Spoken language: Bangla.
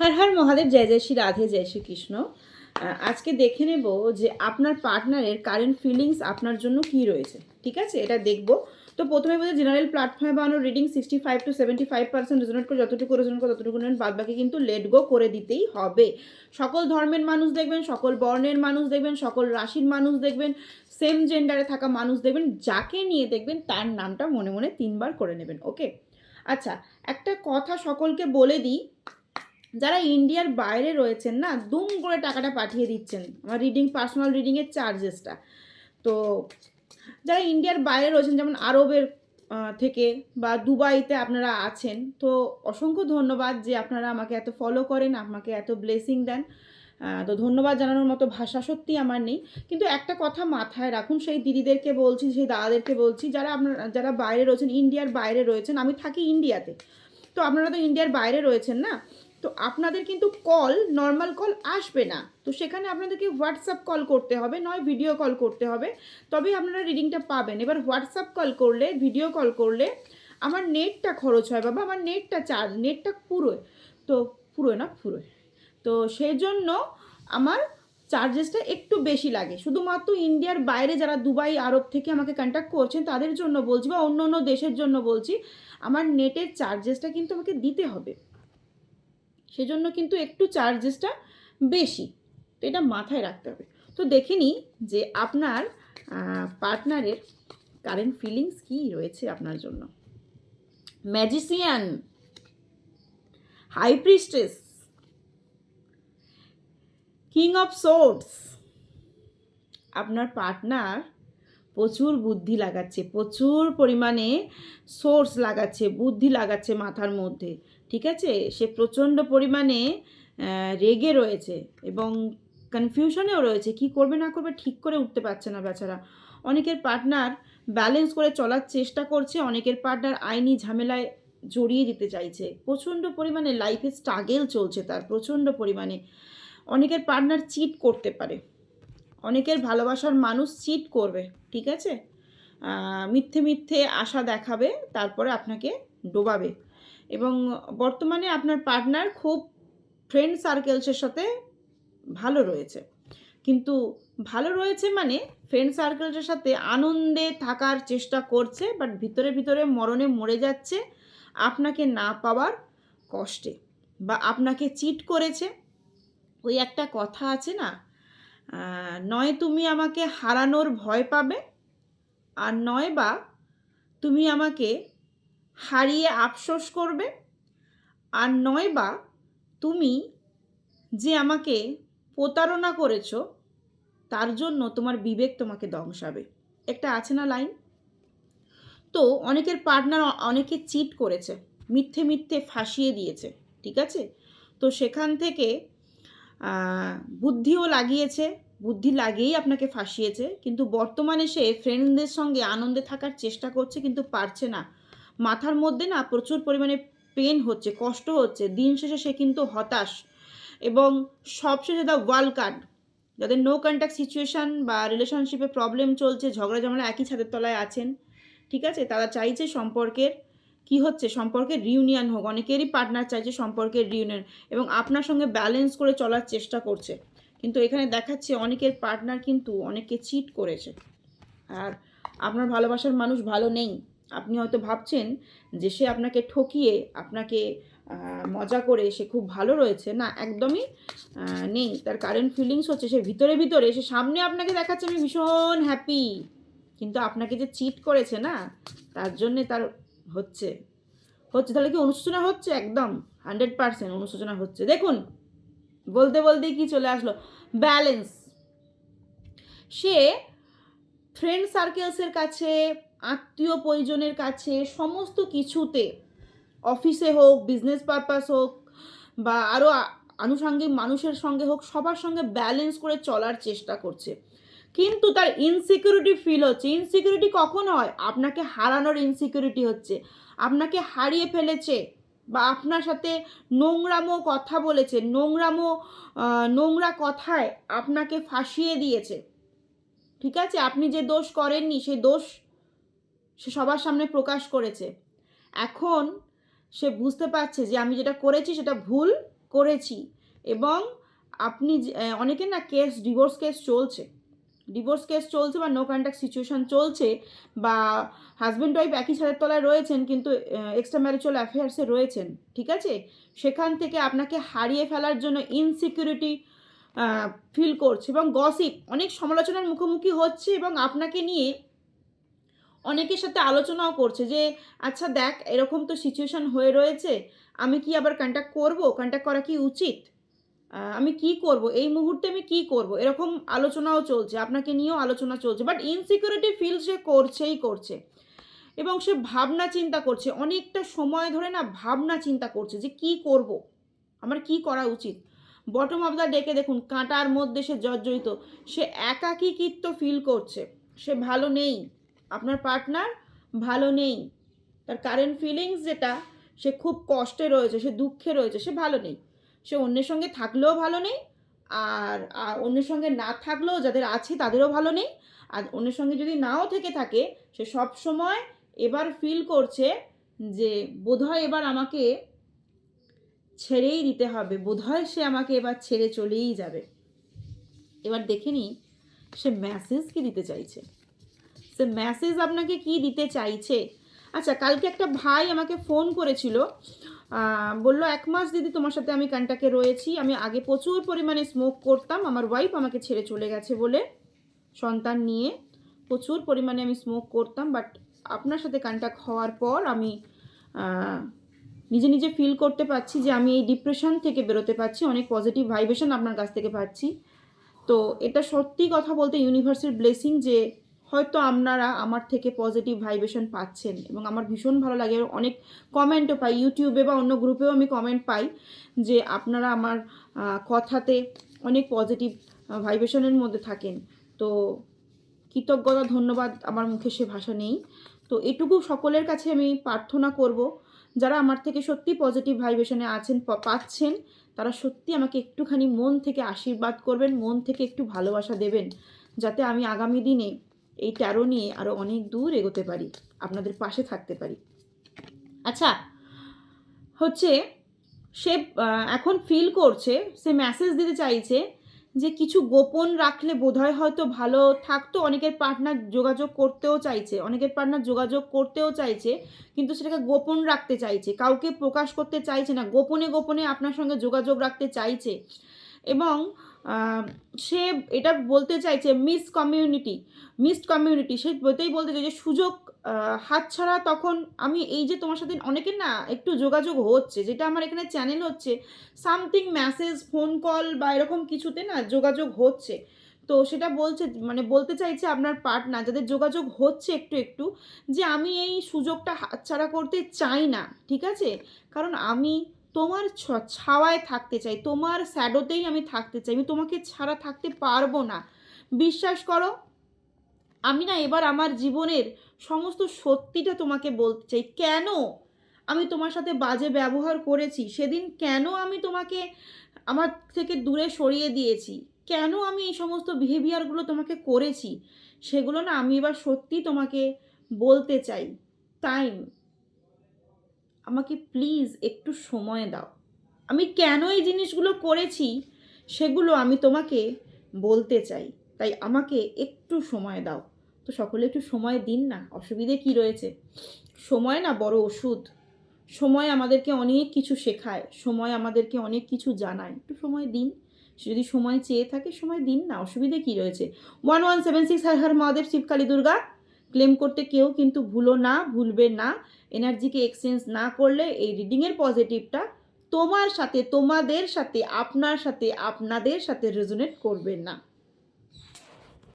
হর হর মহাদেব, জয় জয় শ্রী রাধে, জয় শ্রী কৃষ্ণ। আজকে দেখে নেব যে আপনার পার্টনারের কারেন্ট ফিলিংস আপনার জন্য কি রয়েছে, ঠিক আছে? এটা দেখব। তো প্রথমে বলছে জেনারেল প্ল্যাটফর্মে বানানো reading sixty five to seventy five percent resonate করে যতটুকু রেজনেট করে ততটুকু নেন বাদ বাকি কিন্তু লেট গো করে দিতেই হবে। সকল ধর্মের মানুষ দেখবেন, সকল বর্ণের মানুষ দেখবেন, সকল রাশির মানুষ দেখবেন সেম জেন্ডারে থাকা মানুষ দেখবেন, যাকে নিয়ে দেখবেন তার নামটা মনে মনে তিনবার করে নেবেন ওকে আচ্ছা একটা কথা সকলকে বলে দিই যারা ইন্ডিয়ার বাইরে রয়েছেন না, দুম করে টাকাটা পাঠিয়ে দিচ্ছেন। আমার রিডিং পার্সোনাল রিডিংয়ের চার্জেসটা তো যারা ইন্ডিয়ার বাইরে রয়েছেন, যেমন আরবের থেকে বা দুবাইতে আপনারা আছেন, তো অসংখ্য ধন্যবাদ যে আপনারা আমাকে এত ফলো করেন, আমাকে এত ব্লেসিং দেন। তো ধন্যবাদ জানানোর মতো ভাষা সত্যি আমার নেই। কিন্তু একটা কথা মাথায় রাখুন, সেই দিদিদেরকে বলছি, সেই দাদাদেরকে বলছি, যারা আপনারা, যারা বাইরে রয়েছেন, ইন্ডিয়ার বাইরে রয়েছেন, আমি থাকি ইন্ডিয়াতে। তো আপনারা তো ইন্ডিয়ার বাইরে রয়েছেন না তো আপনাদের কিন্তু কল নর্মাল কল আসবে না। তো সেখানে আপনাদেরকে হোয়াটসঅ্যাপ কল করতে হবে, নয় ভিডিও কল করতে হবে। তবেই আপনারা রিডিংটা পাবেন। এবার হোয়াটসঅ্যাপ কল করলে ভিডিও কল করলে আমার নেটটা খরচ হয় বাবা, আমার নেটটা চার্জ নেটটা পুরোয়। তো পুরোয় না ফুরোয় তো সেই জন্য আমার চার্জেসটা একটু বেশি লাগে। শুধুমাত্র ইন্ডিয়ার বাইরে যারা দুবাই, আরব থেকে আমাকে কন্ট্যাক্ট করছেন, তাদের জন্য বলছি বা অন্য অন্য দেশের জন্য বলছি, আমার নেটের চার্জেসটা কিন্তু আমাকে দিতে হবে। সেজন্য কিন্তু একটু চার্জেসটা বেশি। তো এটা মাথায় রাখতে হবে। তো দেখে নিই যে আপনার পার্টনারের কারেন্ট ফিলিংস কী রয়েছে আপনার জন্য। Magician high priestess king of swords আপনার পার্টনার প্রচুর বুদ্ধি লাগাচ্ছে, প্রচুর পরিমাণে সোর্স লাগাচ্ছে, বুদ্ধি লাগাচ্ছে মাথার মধ্যে। ঠিক আছে? সে প্রচণ্ড পরিমাণে রেগে রয়েছে এবং কনফিউশনেও রয়েছে। কি করবে, না করবে ঠিক করে উঠতে পারছে না বেচারা। অনেকের পার্টনার ব্যালেন্স করে চলার চেষ্টা করছে, অনেকের পার্টনার আইনি ঝামেলায় জড়িয়ে দিতে চাইছে। প্রচণ্ড পরিমাণে লাইফে স্ট্রাগেল চলছে তার, প্রচণ্ড পরিমাণে। অনেকের পার্টনার চিট করতে পারে। অনেকের ভালোবাসার মানুষ চিট করবে, ঠিক আছে? মিথ্যে মিথ্যে আশা দেখাবে, তারপরে আপনাকে ডোবাবে। এবং বর্তমানে আপনার পার্টনার খুব ফ্রেন্ড সার্কেলসের সাথে ভালো রয়েছে। কিন্তু ভালো রয়েছে মানে ফ্রেন্ড সার্কেলসের সাথে আনন্দে থাকার চেষ্টা করছে বাট ভিতরে ভিতরে মরণে মরে যাচ্ছে আপনাকে না পাওয়ার কষ্টে বা আপনাকে চিট করেছে। ওই একটা কথা আছে না নয় তুমি আমাকে হারানোর ভয় পাবে আর নয় বা তুমি আমাকে হারিয়ে আফসোস করবে। আর নয় বা তুমি যে আমাকে প্রতারণা করেছ, তার জন্য তোমার বিবেক তোমাকে দংশাবে। একটা আছে না লাইন? তো অনেকের পার্টনার অনেকে চিট করেছে, মিথ্যে মিথ্যে ফাঁসিয়ে দিয়েছে, ঠিক আছে? তো সেখান থেকে বুদ্ধিও লাগিয়েছে, বুদ্ধি লাগিয়েই আপনাকে ফাঁসিয়েছে, কিন্তু বর্তমানে সে ফ্রেন্ডদের সঙ্গে আনন্দে থাকার চেষ্টা করছে, কিন্তু পারছে না। মাথার মধ্যে না প্রচুর পরিমাণে পেন হচ্ছে, কষ্ট হচ্ছে। দিন শেষে সে কিন্তু হতাশ। এবং সবশেষে দ্য ওয়ার্ল্ড কার্ড যাদের নো কন্ট্যাক্ট সিচুয়েশান বা রিলেশনশিপে প্রবলেম চলছে ঝগড়া ঝামেলা একই ছাদের তলায় আছেন, ঠিক আছে? তারা চাইছে সম্পর্কের কি হচ্ছে? সম্পর্কের রিউনিয়ন হোক। অনেকেরই পার্টনার চাইছে সম্পর্কের রিউনিয়ন এবং আপনার সঙ্গে ব্যালেন্স করে চলার চেষ্টা করছে। কিন্তু এখানে দেখাচ্ছে অনেকের পার্টনার কিন্তু অনেকে চিট করেছে। আর আপনার ভালোবাসার মানুষ ভালো নেই। আপনি হয়তো ভাবছেন যে সে আপনাকে ঠকিয়ে, আপনাকে মজা করে সে খুব ভালো রয়েছে। না, একদমই নেই। তার কারেন্ট ফিলিংস হচ্ছে সে ভিতরে ভিতরে। সে সামনে আপনাকে দেখাচ্ছে, আমি ভীষণ হ্যাপি কিন্তু আপনাকে যে চিট করেছে, না, তার জন্যে তার হচ্ছে। হচ্ছে, তাহলে কি অনুশোচনা হচ্ছে? একদম হান্ড্রেড পার্সেন্ট অনুশোচনা হচ্ছে। দেখুন, বলতে, বলতেই কি চলে আসলো? ব্যালেন্স সে ফ্রেন্ড সার্কেলসের কাছে, আত্মীয় পরিজনের কাছে, সমস্ত কিছুতে অফিসে হোক বিজনেস পারপাস হোক, বা আরও আনুষাঙ্গিক মানুষের সঙ্গে হোক, সবার সঙ্গে ব্যালেন্স করে চলার চেষ্টা করছে। কিন্তু তার ইনসিকিউরিটি ফিল হচ্ছে। ইনসিকিউরিটি কখন হয়? আপনাকে হারানোর ইনসিকিউরিটি হচ্ছে। আপনাকে হারিয়ে ফেলেছে বা আপনার সাথে নোংরামো কথা বলেছে, নোংরামো নোংরা কথায় আপনাকে ফাঁসিয়ে দিয়েছে। ঠিক আছে? আপনি যে দোষ করেননি, সেই দোষ সে সবার সামনে প্রকাশ করেছে। এখন সে বুঝতে পারছে যে আমি যেটা করেছি, সেটা ভুল করেছি এবং আপনি অনেকের না কেস, ডিভোর্স কেস চলছে। ডিভোর্স কেস চলছে বা নো কন্ট্যাক্ট সিচুয়েশন চলছে বা হাজব্যান্ড ওয়াইফ একই ছাদের তলায় রয়েছেন কিন্তু এক্সট্রা ম্যারিচুয়াল অ্যাফেয়ার্সে রয়েছেন, ঠিক আছে? সেখান থেকে আপনাকে হারিয়ে ফেলার জন্য ইনসিকিউরিটি ফিল করছে এবং গসিপ অনেক সমালোচনার মুখোমুখি হচ্ছে এবং আপনাকে নিয়ে অনেকের সাথে আলোচনাও করছে যে আচ্ছা দেখ, এরকম তো সিচুয়েশন হয়ে রয়েছে, আমি কি আবার কন্ট্যাক্ট করব? কন্ট্যাক্ট করা কি উচিত? আমি কি করব? এই মুহূর্তে আমি কি করব? এরকম আলোচনাও চলছে, আপনাকে নিয়েও আলোচনা চলছে বাট ইনসিকিউরিটি ফিল সে করছেই করছে এবং সে ভাবনা চিন্তা করছে। অনেকটা সময় ধরে না ভাবনা চিন্তা করছে যে, কি করব? আমার কি করা উচিত? বটম অফ দ্য ডেকে দেখুন, কাঁটার মধ্যে সে জর্জরিত। সে একাকিত্ব ফিল করছে। সে ভালো নেই। আপনার পার্টনার ভালো নেই। তার কারেন্ট ফিলিংস যেটা, সে খুব কষ্টে রয়েছে, সে দুঃখে রয়েছে, সে ভালো নেই। সে অন্যের সঙ্গে থাকলেও ভালো নেই, আর অন্যের সঙ্গে না থাকলেও যাদের আছে তাদেরও ভালো নেই। আর অন্যের সঙ্গে যদি নাও থেকে থাকে, সে সব সময় এবার ফিল করছে যে বোধহয় এবার আমাকে ছেড়েই দিতে হবে। বোধহয় সে আমাকে এবার ছেড়ে চলেই যাবে। এবার দেখে নিই, সে মেসেজ কি দিতে চাইছে? সে মেসেজ আপনাকে কি দিতে চাইছে? আচ্ছা কালকে একটা ভাই আমাকে ফোন করেছিল বলল, এক মাস দিদি, তোমার সাথে আমি কন্ট্যাক্টে রয়েছি। আমি আগে প্রচুর পরিমাণে স্মোক করতাম। আমার ওয়াইফ আমাকে ছেড়ে চলে গেছে বলে সন্তান নিয়ে প্রচুর পরিমাণে আমি স্মোক করতাম। বাট আপনার সাথে কন্ট্যাক্ট হওয়ার পর আমি নিজে নিজে ফিল করতে পারছি যে আমি এই ডিপ্রেশন থেকে বেরোতে পারছি, অনেক পজিটিভ ভাইব্রেশন আপনার কাছ থেকে পাচ্ছি। তো এটা সত্যি কথা বলতে ইউনিভার্সের ব্লেসিং যে হয়তো আপনারা আমার থেকে পজিটিভ ভাইব্রেশন পাচ্ছেন এবং আমার ভীষণ ভালো লাগে। অনেক কমেন্টও পাই ইউটিউবে বা অন্য গ্রুপেও আমি কমেন্ট পাই যে আপনারা আমার কথাতে অনেক পজিটিভ ভাইব্রেশনের মধ্যে থাকেন। তো কৃতজ্ঞতা, ধন্যবাদ, আমার মুখে সে ভাষা নেই। তো এটুকু সকলের কাছে আমি প্রার্থনা করব যারা আমার থেকে সত্যি পজিটিভ ভাইব্রেশনে আছেন পাচ্ছেন, তারা সত্যি আমাকে একটুখানি মন থেকে আশীর্বাদ করবেন, মন থেকে একটু ভালোবাসা দেবেন, যাতে আমি আগামী দিনে এই ট্যারো নিয়ে আরও অনেক দূর এগোতে পারি, আপনাদের পাশে থাকতে পারি। আচ্ছা হচ্ছে সে এখন ফিল করছে, সে মেসেজ দিতে চাইছে যে কিছু গোপন রাখলে বোধহয় হয়তো ভালো থাকতো। অনেকের পার্টনার যোগাযোগ করতেও চাইছে, অনেকের পার্টনার যোগাযোগ করতেও চাইছে, কিন্তু সেটাকে গোপন রাখতে চাইছে, কাউকে প্রকাশ করতে চাইছে না, গোপনে গোপনে আপনার সঙ্গে যোগাযোগ রাখতে চাইছে। এবং সে এটা বলতে চাইছে মিস কমিউনিটি মিসড কমিউনিটি। সে বলতেই বলতে চাইছে সুযোগ আহ, হাতছাড়া তখন আমি এই যে তোমার সাথে অনেকের না একটু যোগাযোগ হচ্ছে যেটা আমার এখানে চ্যানেল হচ্ছে সামথিং মেসেজ ফোন কল বা এরকম কিছুতে না যোগাযোগ হচ্ছে। তো সেটা বলছে মানে বলতে চাইছে আপনার পার্টনার যাদের যোগাযোগ হচ্ছে একটু একটু যে আমি এই সুযোগটা হাতছাড়া করতে চাই না ঠিক আছে? কারণ আমি তোমার ছাওয়ায় থাকতে চাই, তোমার স্যাডোতেই আমি থাকতে চাই, আমি তোমাকে ছাড়া থাকতে পারব না। বিশ্বাস করো, আমি না এবার আমার জীবনের সমস্ত সত্যিটা তোমাকে বলতে চাই। কেন আমি তোমার সাথে বাজে ব্যবহার করেছি? সেদিন কেন আমি তোমাকে আমার থেকে দূরে সরিয়ে দিয়েছি? কেন আমি এই সমস্ত বিহেভিয়ারগুলো তোমাকে করেছি? সেগুলো না আমি এবার সত্যি তোমাকে বলতে চাই। টাইম আমাকে প্লিজ একটু সময় দাও। আমি কেন এই জিনিসগুলো করেছি সেগুলো আমি তোমাকে বলতে চাই। তাই আমাকে একটু সময় দাও। তো সকলে একটু সময় দিন না, অসুবিধে কি রয়েছে? সময় না বড় ওষুধ। সময় আমাদেরকে অনেক কিছু শেখায়, সময় আমাদেরকে অনেক কিছু জানায়। একটু সময় দিন। যদি সময় চেয়ে থাকে, সময় দিন না, অসুবিধে কি রয়েছে? One one seven six Har Har Mahadev Shiv Kali Durga. Claim করতে কেউ কিন্তু ভুলো না, ভুলবে না। এনার্জিকে এক্সচেঞ্জ না করলে এই রিডিংয়ের পজিটিভটা তোমার সাথে, তোমাদের সাথে, আপনার সাথে, আপনাদের সাথে রেজোনেট করবে না।